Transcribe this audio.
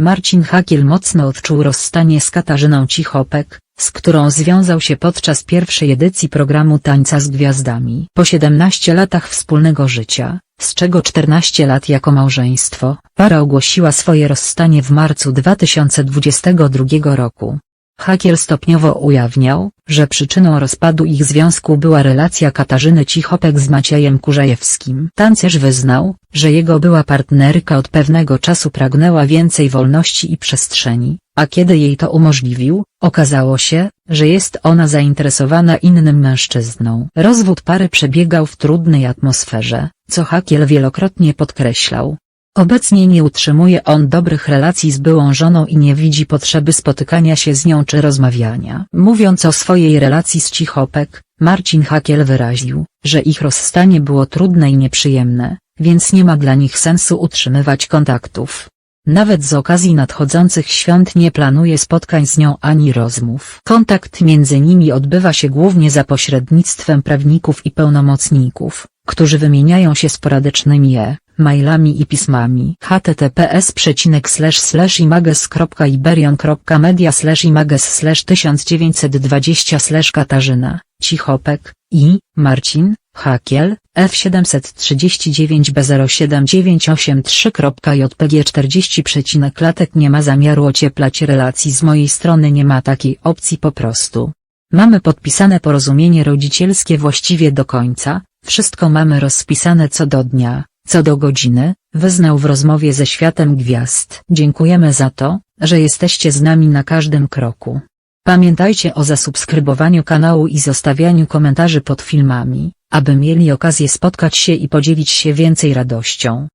Marcin Hakiel mocno odczuł rozstanie z Katarzyną Cichopek, z którą związał się podczas pierwszej edycji programu Tańca z Gwiazdami. Po 17 latach wspólnego życia, z czego 14 lat jako małżeństwo, para ogłosiła swoje rozstanie w marcu 2022 roku. Hakiel stopniowo ujawniał, że przyczyną rozpadu ich związku była relacja Katarzyny Cichopek z Maciejem Kurzajewskim. Tancerz wyznał, że jego była partnerka od pewnego czasu pragnęła więcej wolności i przestrzeni, a kiedy jej to umożliwił, okazało się, że jest ona zainteresowana innym mężczyzną. Rozwód pary przebiegał w trudnej atmosferze, co Hakiel wielokrotnie podkreślał. Obecnie nie utrzymuje on dobrych relacji z byłą żoną i nie widzi potrzeby spotykania się z nią czy rozmawiania. Mówiąc o swojej relacji z Cichopek, Marcin Hakiel wyraził, że ich rozstanie było trudne i nieprzyjemne, więc nie ma dla nich sensu utrzymywać kontaktów. Nawet z okazji nadchodzących świąt nie planuje spotkań z nią ani rozmów. Kontakt między nimi odbywa się głównie za pośrednictwem prawników i pełnomocników, którzy wymieniają się sporadycznymi e mailami i pismami. https images.iberion.media images 1920 Katarzyna, Cichopek, i, Marcin, Hakiel, F739B07983.jpg 40 klatek nie ma zamiaru ocieplać relacji z mojej strony nie ma takiej opcji po prostu. Mamy podpisane porozumienie rodzicielskie właściwie do końca, wszystko mamy rozpisane co do dnia, co do godziny, wyznał w rozmowie ze Światem Gwiazd. Dziękujemy za to, że jesteście z nami na każdym kroku. Pamiętajcie o zasubskrybowaniu kanału i zostawianiu komentarzy pod filmami, aby mieli okazję spotkać się i podzielić się więcej radością.